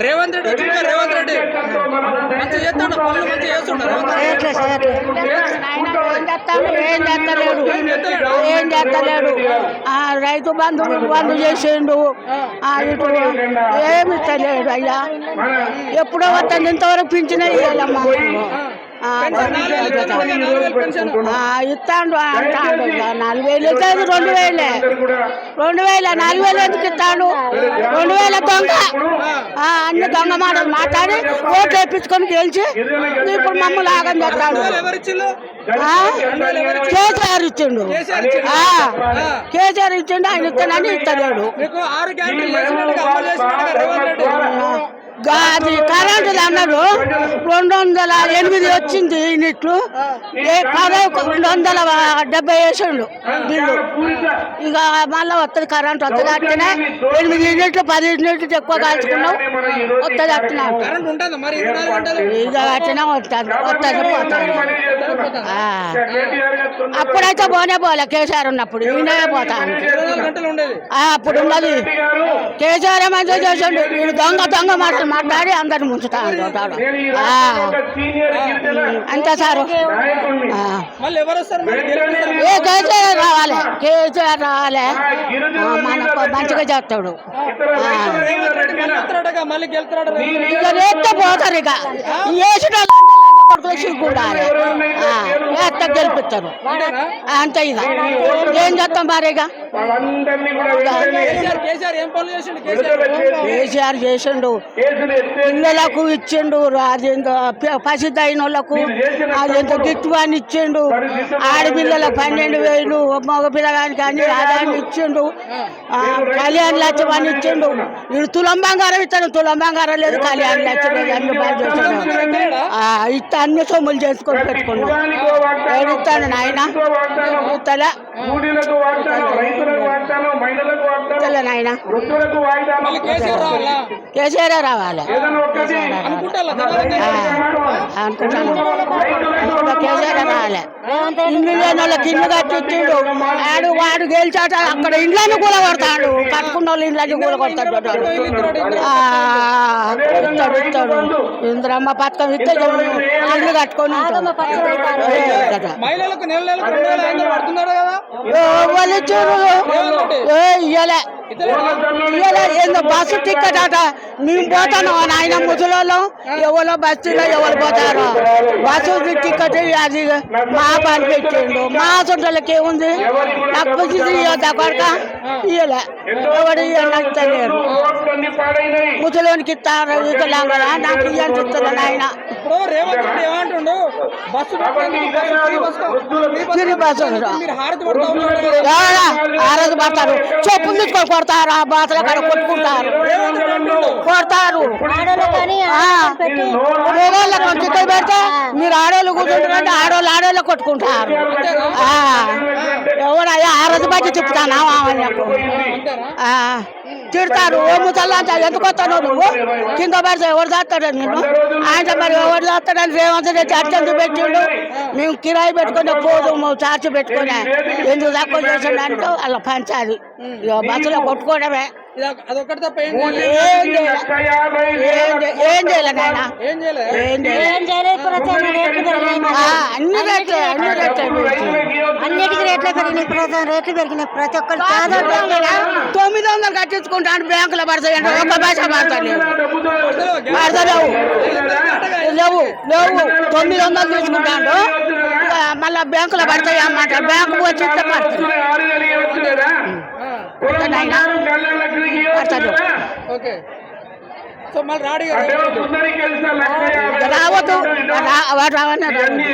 రేవంత్ రెడ్డి రేవంత్ రెడ్డి. మంచిగా చేస్తాడు పనులు చేయట్లే చేయట్లే ఏం చేస్తలేడు ఏం చేస్తలేడు ఆ రైతు బంధు బంధు చేసిండు. ఏమి ఇస్తలేడు అయ్యా. ఎప్పుడో వస్తుంది ఇంతవరకు పింఛనే ఇవ్వాలమ్మా. ఇస్తాడు ఇస్తాడు అంటాడు నాలుగు వేలు ఇస్తాడు రెండు వేలే. రెండు వేల నాలుగు వేలు ఎందుకు ఇస్తాడు? రెండు వేల దొంగ. ఆ, అన్ని దొంగ మాటలు మాట్లాడి ఓట్లు వేయించుకొని గెలిచి ఇప్పుడు మమ్మల్ని ఆగం చేస్తాడు? కేసీఆర్ ఇచ్చిండు. కేసీఆర్ ఇచ్చిండు. ఆయన ఇస్తానని ఇస్తలేడు అది కరెంటు అన్నాడు. రెండు వందల ఎనిమిది వచ్చింది యూనిట్లు రెండు వందల డెబ్బై వేసిండు బిల్లు. ఇక మళ్ళీ వస్తుంది కరెంట్ వస్తుంది అట్లనే ఎనిమిది యూనిట్లు పది యూనిట్లు ఎక్కువ కాల్చుకున్నాం వస్తుంది గంటలు ఇక అట్లనే వస్తుంది వస్తుంది పోతుంది. అప్పుడైతే పోనే పోలే కేసీఆర్ ఉన్నప్పుడు. ఈయనే పోతాను అప్పుడు ఉన్నది. కేసీఆర్ మంచిగా చేసిండు. వీడు దొంగ దొంగ మాటలు మాట్లాడి అందరిని ముంచుతా ఉంటాడు ఆ, అంతే సారు. ఏ కేసీఆర్ రావాలి. కేసీఆర్ రావాలి. మనకు మంచిగా చేస్తాడు. ఇక రేస్తే పోతారు ఇక. వేసిన కొడుకులు వేస్తే గెలిపిస్తారు? అంతే ఇక. ఏం చేస్తాం మరి ఇక కేసీఆర్ కేసీఆర్ ఏం పనులు చేసిండు? పిల్లలకు ఇచ్చిండు అదేందో పసిద్ధ అయిన వాళ్ళకు అదేంతో గిట్టు అని ఇచ్చిండు. ఆడపిల్లలకు పన్నెండు వేలు మగ పిల్లగానికి అని ఆదాయాన్ని ఇచ్చిండు. ఆ, కళ్యాణ్ లక్ష్యం అని ఇచ్చిండు. వీడు తులం బంగారం ఇస్తాడు తులం బంగారం లేదు కళ్యాణ్ లక్ష్యం లేదు అన్ని బాగా చేస్తున్నాడు. ఇత్త అన్ని సొమ్ములు చేసుకొని పెట్టుకున్నాడు. ఏడిస్తాడు నాయన? ఇస్తలే కూలీలకు వాగ్దానం రైతులకు వాగ్దానం మహిళలకు నాయన. వృద్ధులకు మళ్ళీ కేసీఆర్ రావాలా? అనుకుంటాను. కేసీఆర్ ఇల్లు లేని వాళ్ళకి ఇల్లు కట్టించిండు ఆడు వాడు గెలిచాట అక్కడ ఇండ్లను కూల కొడతాడు కట్టుకున్న వాళ్ళు ఇండ్లని కూల కొడతాడు ఇస్తాడు ఇస్తాడు ఇంద్రమ్మ పథకం ఇస్తే ఇల్లు కట్టుకొని ఉంటాం. ఏ, కదా. ఇయ్యలే. ఇయ్యలే ఏందో బస్సు టిక్కెట్ అట. మేము పోతాను నాయన ముసలోళ్ళు. ఎవరో బస్సులో ఎవరు పోతారు? బస్సు టికెట్ అది మా పని పెట్టిండు. మా సొంతలకి ఏముంది? నాకు బస్సు ఇవ్వద్దా కొడక? ఇయ్యలే. ఎవరు ఇయ్యలేరు ముసలోనికి ఇస్తారు వికలాంగులా నాకు ఇయ్యంత ఇస్తారు నాయన. ఇప్పుడు రేవంత్ రెడ్డి ఏమంటుండు? బస్సు. మీరు హారతి రోజు పడతారు చెప్పులు కొడతారు? ఆ బాతల కాడ కొట్టుకుంటారు కొడతారు. ఆ, మగవాళ్ళకు కొంచెం ఇక్కడ పెడితే మీరు ఆడవాళ్ళు కూర్చుంటారంటే ఆడవాళ్ళు ఆడవాళ్ళు కొట్టుకుంటారు ఎవడయ్యా ఆ రోజు బట్టి అంటారా తిడతారు ఓ ముసల్లంతా ఎందుకు వస్తాను నువ్వు? కింద పడితే ఎవరు చేస్తాడు నిన్ను? ఆయన మరి ఎవరు చేస్తాడని రేవంత్ రెడ్డి అత్యంత పెట్టిండు? మేము కిరాయి పెట్టుకుని పోదు చార్జ్ పెట్టుకుని ఎందుకు తక్కువ చేసాడు అంటే వాళ్ళ పంచాలి బస్సులో కొట్టుకోవడమే. ఒక- అదొక్కటి తప్ప ఏం ఏం ఏం చేయలేదు చేయలే ఆ, అన్ని రేట్లే అన్ని రేట్లే అన్నిటికీ రేట్లు పెరిగినాయి. ప్రతి రేట్లు పెరిగినాయి. ప్రతి ఒక్కరు తొమ్మిది వందలు కట్టించుకుంటాను బ్యాంకులో పడతాయి ఒక్క పైసా పడతాను పడతలేవు లేవు. లేవు. తొమ్మిది వందలు తీసుకుంటాడు ఇక మళ్ళా బ్యాంకులో పడతాయి అన్నమాట. బ్యాంకు వచ్చి పడతాయి పడతాడు ఓకే. సో మళ్ళీ రాడి రావద్దు. వాడు రావని అన్ని